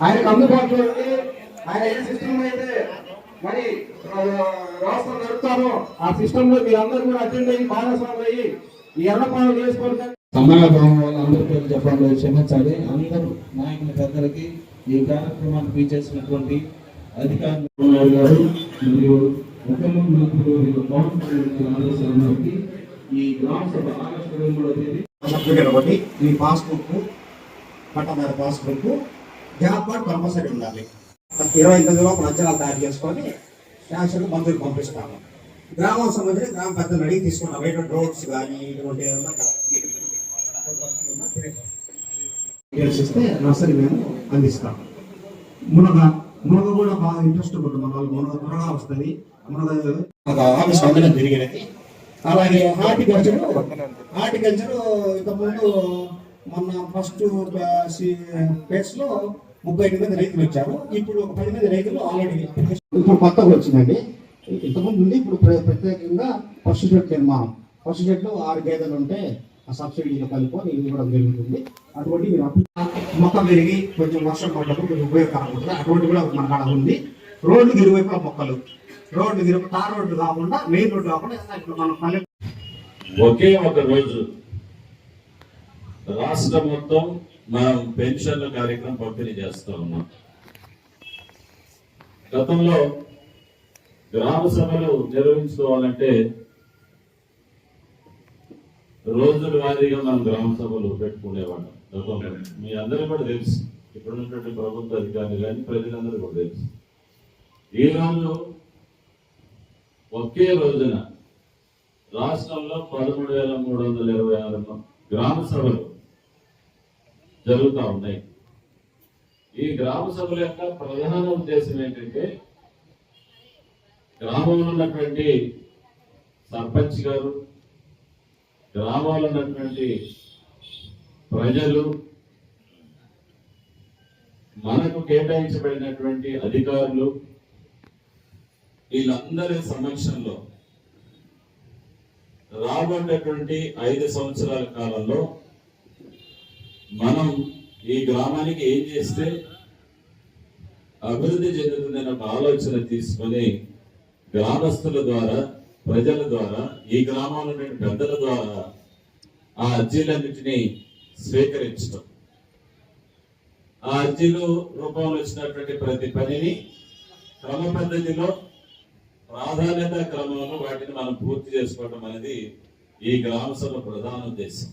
ఆయనకు అందుబాటులో ఆయన ఏ సిస్టమ్ అయితే మరి రాష్ట్రం నడుపుతారో ఆ సిస్టమ్లో మీరందరూ కూడా అటెండ్ అయ్యి భాగస్వాములు అయ్యి ఈ ఎర్రపాలు చేసుకోవాలి సమాగమం అందరి పేరు చెప్పండి క్షమించాలి. అందరూ నాయకుల పెద్దలకి ఈ కార్యక్రమాన్ని పీచేసినటువంటి అధికారులు గారు మరియు ముఖ్యమంత్రి మంత్రులు పవన్ కళ్యాణ్ గారి ఆదేశాల మేరకు ఈ గ్రామ సభ ఆగస్టు ఇరవై మూడవ తేదీ సర్టిఫికేట్ ఒకటి మీ పాస్బుక్ పట్టదారి పాస్బుక్ జాబ్ కార్డ్ కంపల్సరీ ఉండాలి ఇరవై తొమ్మిది లోపల అంచనాలు తయారు చేసుకొని శాంక్షన్ మంజూరు పంపిస్తాము. గ్రామం సంబంధించి గ్రామ పెద్దలు అడిగి తీసుకున్నాం ఎటువంటి రోడ్స్ కానీ ఇటువంటి ఏదైనా ఇస్తే నర్సరీ మేము అందిస్తాం మునగ మునగ కూడా బాగా ఇంట్రెస్ట్ ఉంటుంది. మన వాళ్ళు మునగ త్వరగా వస్తుంది మునగ ఆఫీస్ అందరం అలాగే హార్టికల్చర్ హార్టికల్చర్ ఇంతకుముందు మొన్న ఫస్ట్ ఫేస్లో ముప్పై ఐదు మంది రైతులు వచ్చారు. ఇప్పుడు ఒక పది మంది రైతులు ఆల్రెడీ ఇప్పుడు కొత్తగా వచ్చిందండి. ఇంతకుముందు ఉంది ఇప్పుడు ప్ర- ప్రత్యేకంగా ఫస్ట్ షెడ్ నిర్మాణం. ఫస్ట్ షెడ్లో ఆరు గేదెలు ఉంటే సబ్సిడీలో కలుపుకొని ఇది కూడా జరుగుతుంది అటువంటి మీరు మొక్క పెరిగి కొంచెం వర్షం పడ్డప్పుడు కొంచెం ఉపయోగకరంగా ఉంటుంది. అటువంటి కూడా మన కాడ ఉంది. రోడ్డు ఇరువైపుల మొక్కలు. రోడ్డు ఇరువైపు తార్ రోడ్డు కాకుండా మెయిన్ రోడ్డు కాకుండా ఇప్పుడు మనం పల్లె ఒకే ఒక రోజు రాష్ట్రం మొత్తం మనం పెన్షన్ల కార్యక్రమం పంపిణీ చేస్తా ఉన్నాం. గతంలో గ్రామ సభలు నిర్వహించుకోవాలంటే రోజుల వారీగా మనం గ్రామ సభలు పెట్టుకునేవాళ్ళం. గతంలో మీ అందరూ కూడా తెలుసు. ఇప్పుడు ఉన్నటువంటి ప్రభుత్వ అధికారులు కానీ ప్రజలందరూ కూడా తెలుసు. ఈ రోజు ఒకే రోజున రాష్ట్రంలో పదమూడు వేల మూడు వందల ఇరవై ఆరు గ్రామ సభలు జరుగుతూ ఉన్నాయి. ఈ గ్రామ సభల యొక్క ప్రధాన ఉద్దేశం ఏంటంటే గ్రామంలో ఉన్నటువంటి సర్పంచ్ గారు గ్రామంలో ఉన్నటువంటి ప్రజలు మనకు కేటాయించబడినటువంటి అధికారులు వీళ్ళందరి సమక్షంలో రాబోయేటువంటి ఐదు సంవత్సరాల కాలంలో మనం ఈ గ్రామానికి ఏం చేస్తే అభివృద్ధి చెందుతుందనే ఒక ఆలోచన తీసుకొని గ్రామస్తుల ద్వారా ప్రజల ద్వారా ఈ గ్రామంలో పెద్దల ద్వారా ఆ అర్జీలన్నింటినీ స్వీకరించడం. ఆ అర్జీలు రూపంలో వచ్చినటువంటి ప్రతి పనిని క్రమ పద్ధతిలో ప్రాధాన్యత క్రమంలో వాటిని మనం పూర్తి చేసుకోవడం అనేది ఈ గ్రామ సభ ప్రధాన ఉద్దేశం.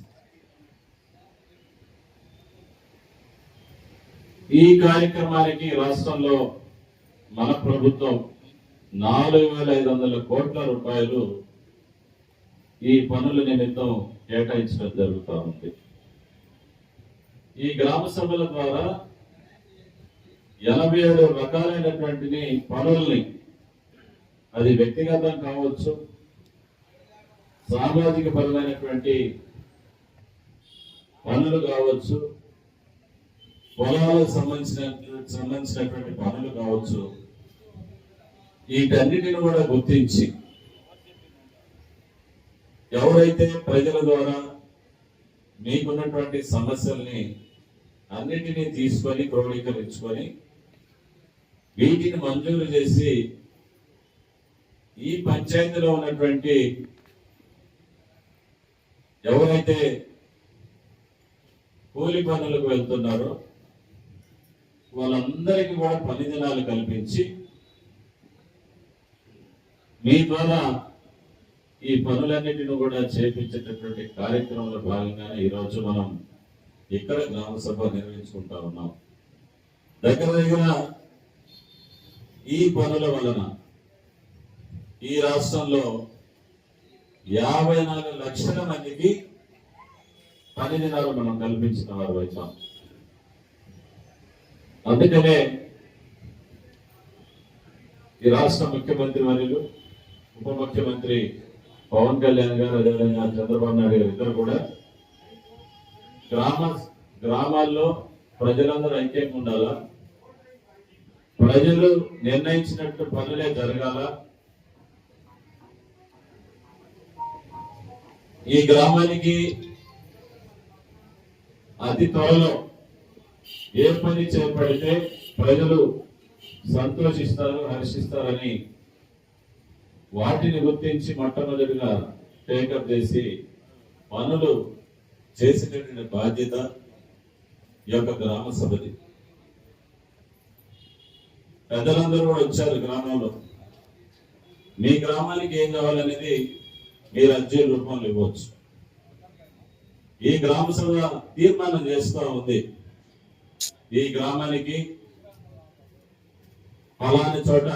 ఈ కార్యక్రమానికి రాష్ట్రంలో మన ప్రభుత్వం నాలుగు వేల ఐదు వందల కోట్ల రూపాయలు ఈ పనుల నిమిత్తం కేటాయించడం జరుగుతూ ఉంది. ఈ గ్రామ సభల ద్వారా ఎనభై ఏడు రకాలైనటువంటి పనుల్ని అది వ్యక్తిగతం కావచ్చు సామాజిక పరమైనటువంటి పనులు కావచ్చు పొలాలకు సంబంధించిన సంబంధించినటువంటి పనులు కావచ్చు వీటన్నిటిని కూడా గుర్తించి ఎవరైతే ప్రజల ద్వారా మీకున్నటువంటి సమస్యల్ని అన్నిటినీ తీసుకొని క్రోడీకరించుకొని వీటిని మంజూరు చేసి ఈ పంచాయతీలో ఉన్నటువంటి ఎవరైతే కూలి పనులకు వెళ్తున్నారో వాళ్ళందరికీ కూడా పని దినాలు కల్పించి మీ ద్వారా ఈ పనులన్నిటిని కూడా చేపించేటటువంటి కార్యక్రమంలో భాగంగానే ఈరోజు మనం ఇక్కడ గ్రామ సభ నిర్వహించుకుంటా ఉన్నాం. దగ్గర దగ్గర ఈ పనుల వలన ఈ రాష్ట్రంలో యాభై నాలుగు లక్షల మందికి పని దినాలు మనం కల్పించిన వారు అవుతాం. అందుకనే ఈ రాష్ట్ర ముఖ్యమంత్రి వర్యులు ఉప ముఖ్యమంత్రి పవన్ కళ్యాణ్ గారు అదేవిధంగా చంద్రబాబు నాయుడు గారు ఇద్దరు కూడా గ్రామ గ్రామాల్లో ప్రజలందరూ ఐక్యంగా ఉండాలా? ప్రజలు నిర్ణయించినట్టు పనులే జరగాల? ఈ గ్రామానికి అతి త్వరలో ఏ పని చేపడితే ప్రజలు సంతోషిస్తారు హర్షిస్తారని వాటిని గుర్తించి మొట్టమొదటిగా టేకప్ చేసి పనులు చేసినటువంటి బాధ్యత ఈ యొక్క గ్రామ సభది. పెద్దలందరూ కూడా వచ్చారు గ్రామంలో. మీ గ్రామానికి ఏం కావాలనేది మీరు అర్జీ రూపంలో ఇవ్వచ్చు. ఈ గ్రామ సభ తీర్మానం చేస్తూ ఉంది. ఈ గ్రామానికి ఫలాని చోట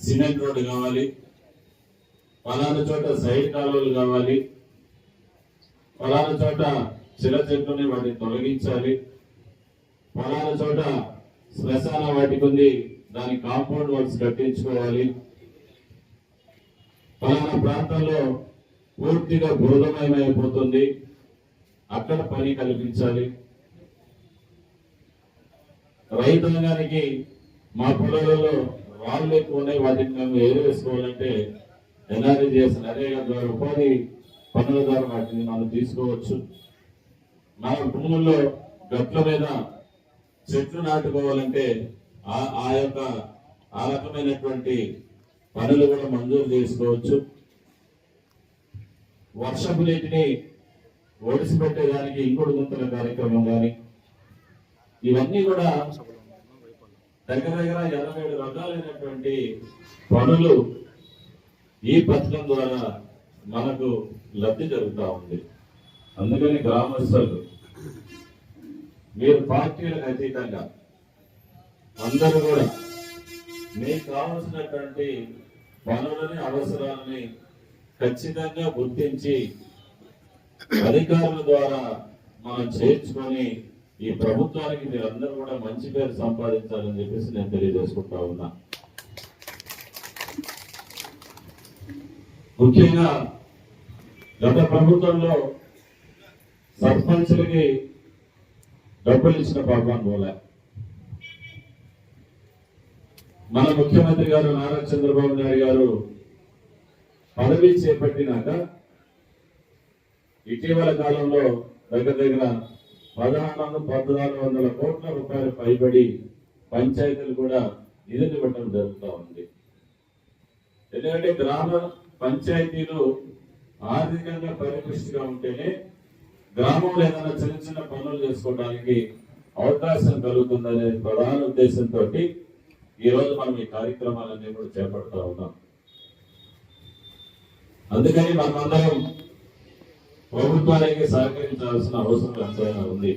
సిమెంట్ రోడ్డు కావాలి. పలానా చోట సైడ్ కాలువలు కావాలి. పలానా చోట చిల చెట్టుని వాటిని తొలగించాలి. పలానా చోట శ్మశాన వాటికి ఉంది. దాని కాంపౌండ్ వాల్స్ కట్టించుకోవాలి. పలానా ప్రాంతంలో పూర్తిగా బురదమయమైపోతుంది అక్కడ పని కల్పించాలి. రైతాంగానికి మా పొలాలలో రాళ్ళు ఎక్కువ ఉన్నాయి. వాటిని మేము ఏరివేసుకోవాలంటే ఎన్ఆర్జీఎస్ నరేగా ద్వారా ఉపాధి పనుల ద్వారా వాటిని మనం తీసుకోవచ్చు. మన భూముల్లో గట్ల మీద చెట్లు నాటుకోవాలంటే ఆ ఆ యొక్క ఆ రకమైనటువంటి పనులు కూడా మంజూరు చేసుకోవచ్చు. వర్షపు నీటిని ఒడిసిపెట్టేదానికి ఇంకుడు గుంతల కార్యక్రమం కానీ ఇవన్నీ కూడా దగ్గర దగ్గర ఎనభై ఏడు రకాలైనటువంటి పనులు ఈ పథకం ద్వారా మనకు లబ్ధి జరుగుతూ ఉంది. అందుకని గ్రామస్తులు మీరు పార్టీలకు అతీతంగా అందరూ కూడా మీకు కావలసినటువంటి పనులని అవసరాలని ఖచ్చితంగా గుర్తించి అధికారుల ద్వారా మనం చేర్చుకొని ఈ ప్రభుత్వానికి మీరందరూ కూడా మంచి పేరు సంపాదించాలని చెప్పేసి నేను తెలియజేసుకుంటా ఉన్నా. ముఖ్యంగా గత ప్రభుత్వంలో సర్పంచులకి డబ్బులు ఇచ్చిన పాపాన్ని పోలే మన ముఖ్యమంత్రి గారు నారా చంద్రబాబు నాయుడు గారు పదవి చేపట్టినాక ఇటీవల కాలంలో దగ్గర దగ్గర పదహారు పద్నాలుగు వందల కోట్ల రూపాయలు పైబడి పంచాయతీలు కూడా నిధులు ఇవ్వడం జరుగుతూ ఉంది. ఎందుకంటే గ్రామ పంచాయతీలు ఆర్థికంగా పరిపుష్టిగా ఉంటేనే గ్రామంలో ఏదైనా చిన్న చిన్న పనులు చేసుకోవడానికి అవకాశం కలుగుతుందనే ప్రధాన ఉద్దేశంతో ఈ రోజు మనం ఈ కార్యక్రమాలన్నీ కూడా చేపడుతూ ఉన్నాం. అందుకని మనమందరం ప్రభుత్వానికి సహకరించాల్సిన అవసరం ఎంతైనా ఉంది.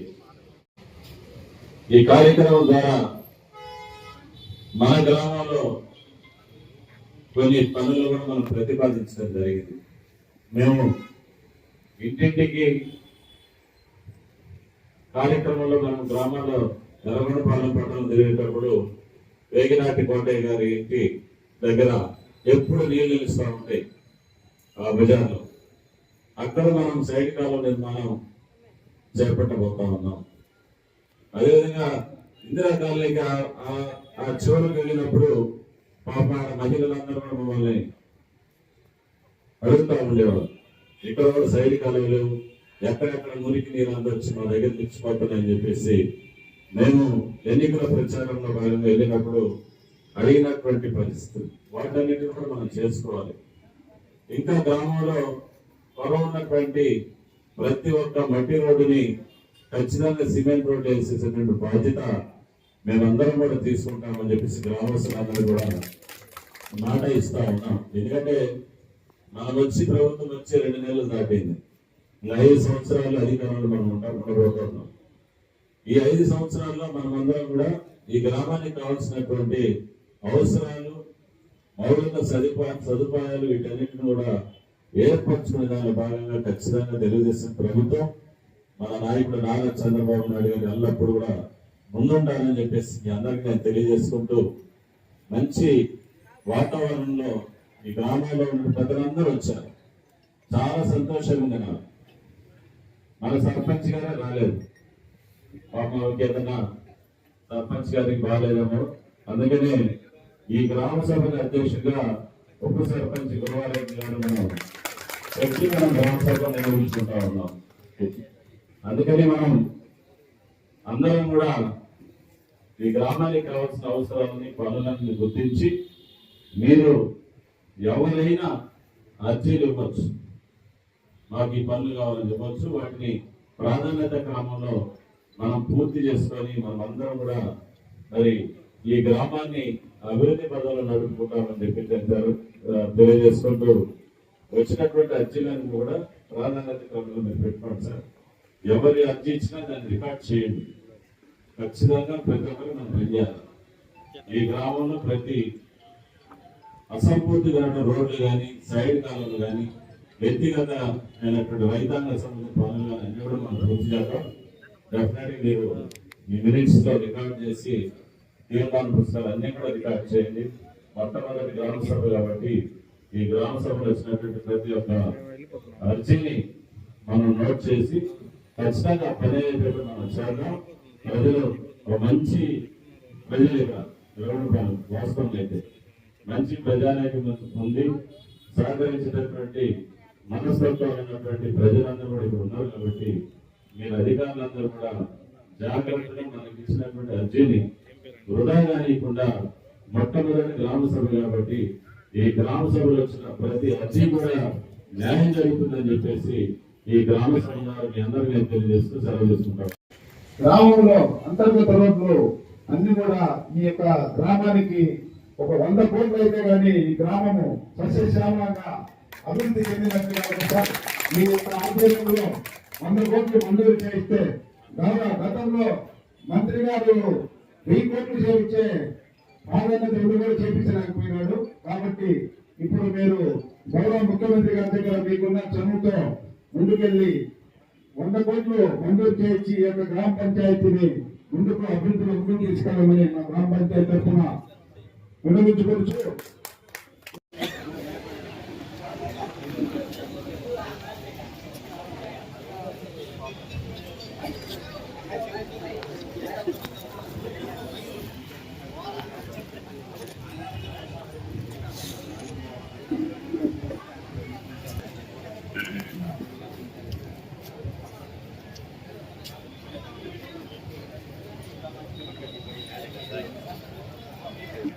ఈ కార్యక్రమం ద్వారా మన గ్రామంలో కొన్ని పనులు కూడా మనం ప్రతిపాదించడం జరిగింది. మేము ఇంటింటికి కార్యక్రమంలో మనం గ్రామాల్లో నల్గొండపాలెం పట్టణం తిరిగేటప్పుడు వేగినాటి కోటయ్య గారి ఇంటి దగ్గర ఎప్పుడు నీళ్ళు నిలుస్తూ ఉంటాయి ఆ బజార్లో. అక్కడ మనం సైనికాల నిర్మాణం చేపట్టబోతా ఉన్నాం. అదేవిధంగా ఇందిరా కాలనీకి ఆ- ఆ చివరికి వెళ్ళినప్పుడు పాప మహిళలందరూ కూడా మమ్మల్ని అడుగుతా ఉండేవారు. ఇక్కడ కూడా సైడ్ కాలువలు ఎక్కడెక్కడ మురికి నీరు అందొచ్చి మా దగ్గర తెచ్చిపోతున్నాయని చెప్పేసి మేము ఎన్నికల ప్రచారంలో భాగంగా వెళ్ళినప్పుడు అడిగినటువంటి పరిస్థితులు వాటన్నిటిని కూడా మనం చేసుకోవాలి. ఇంకా గ్రామంలో పొలం ఉన్నటువంటి ప్రతి ఒక్క మట్టి రోడ్డుని ఖచ్చితంగా సిమెంట్ రోడ్డు వేసేసేటువంటి బాధ్యత మేమందరం కూడా తీసుకుంటామని చెప్పేసి గ్రామస్తులందరూ కూడా మాట ఇస్తా ఉన్నాం. ఎందుకంటే మనం వచ్చి ప్రభుత్వం వచ్చి రెండు నెలలు దాటింది. ఐదు సంవత్సరాలు అధికారంలో మనం ఉంటాం ఉండబోతున్నాం. ఈ ఐదు సంవత్సరాల్లో మనమందరం కూడా ఈ గ్రామానికి కావాల్సినటువంటి అవసరాలు మౌలిక సదుపాయ సదుపాయాలు వీటన్నిటిని కూడా ఏర్పరచుకునే దానిలో భాగంగా ఖచ్చితంగా తెలుగుదేశం ప్రభుత్వం మన నాయకుడు నారా చంద్రబాబు నాయుడు గారు ఎల్లప్పుడూ కూడా ముందుండాలని చెప్పేసి మీ అందరికీ నేను తెలియజేసుకుంటూ మంచి వాతావరణంలో ఈ గ్రామాల్లో ఉన్న ప్రజలందరూ వచ్చారు. చాలా సంతోషంగా ఉంది నాకు మన సర్పంచ్ గారే రాలేదు. పాపకి వాళ్ళకి ఏదైనా సర్పంచ్ గారికి బాగాలేదేమో. అందుకనే ఈ గ్రామ సభల అధ్యక్షుడిగా ఉప సర్పంచ్ గురువారెడ్డి గారు మనం వ్యక్తి మనం గ్రామ సభ నిర్వహించుకుంటా ఉన్నాం. అందుకని మనం అందరం కూడా ఈ గ్రామానికి కావాల్సిన అవసరాలని పనులన్నీ గుర్తించి మీరు ఎవరైనా అర్జీలు ఇవ్వచ్చు. మాకు ఈ పనులు కావాలని చెప్పవచ్చు. వాటిని ప్రాధాన్యత క్రమంలో మనం పూర్తి చేసుకొని మనం అందరం కూడా మరి ఈ గ్రామాన్ని అభివృద్ధి పదాలు నడుపుకుంటామని చెప్పి తెలియజేసుకుంటూ వచ్చినటువంటి అర్జీలను కూడా ప్రాధాన్యత క్రమంలో మీరు పెట్టుకోండి సార్. ఎవరి అర్జీ ఇచ్చినా దాన్ని రికార్డ్ చేయండి. ఖచ్చితంగా ప్రతి ఒక్కరు మనం పనిచేయాలి ఈ గ్రామంలో ప్రతి అసంపూర్తిగా ఉన్న రోడ్లు కానీ సైడ్ కాలువలు కానీ వ్యక్తిగత అయినటువంటి రైతాంగ సంబంధించిన పనులు కానీ అన్ని కూడా మనం పూర్తి చేద్దాం. డెఫినెట్గా మీరు మీ మినిట్స్లో రికార్డ్ చేసి తీర్మాన పుస్తకాలు అన్ని కూడా రికార్డ్ చేయండి. మొట్టమొదటి గ్రామ సభ కాబట్టి ఈ గ్రామ సభలో వచ్చినటువంటి ప్రతి ఒక్క అర్జీని మనం నోట్ చేసి ఖచ్చితంగా పని అయ్యేటట్టు మనం చేద్దాం. ప్రజలు ఒక మంచి ప్రజలు ఇక వాస్తవం అయితే మంచి ప్రజానాయకం ఉంది. సహకరించినటువంటి మనస్తత్వాలైనటువంటి ప్రజలందరూ కూడా ఇక్కడ ఉన్నారు కాబట్టి మీరు అధికారులందరూ కూడా జాగ్రత్తగా మనకి ఇచ్చినటువంటి అర్జీని వృధా కానియకుండా మొట్టమొదటి గ్రామ సభ కాబట్టి ఈ గ్రామ సభలో వచ్చిన ప్రతి అర్జీ కూడా న్యాయం జరుగుతుందని చెప్పేసి ఈ గ్రామ సభ మీ అందరూ నేను తెలియజేస్తూ సెలవు చేసుకుంటాను గ్రామంలో అంతర్గత రోడ్లు అన్ని కూడా ఈ యొక్క గ్రామానికి ఒక వంద కోట్లు అయితే కానీ ఈ గ్రామము సస్యశ్యామలంగా అభివృద్ధి చెందినట్టుగా ఉంది మీ యొక్క ఆధ్వర్యంలో వంద కోట్లు మంజూరు చేయిస్తే గతంలో మంత్రి గారు వెయ్యి కోట్లు చేయించే ప్రాధాన్యత ఎవరు కూడా చేయించలేకపోయినాడు. కాబట్టి ఇప్పుడు మీరు గౌరవ ముఖ్యమంత్రి గారి దగ్గర మీకున్న చనువుతో ముందుకెళ్ళి వంద కోట్లు మంజూరు చేయించి ఈ యొక్క గ్రామ పంచాయతీని ముందుకు అభివృద్ధిలో ముందుకు తీసుకెళ్ళమని మా గ్రామ పంచాయతీ తరఫున విన్నవించుకోవచ్చు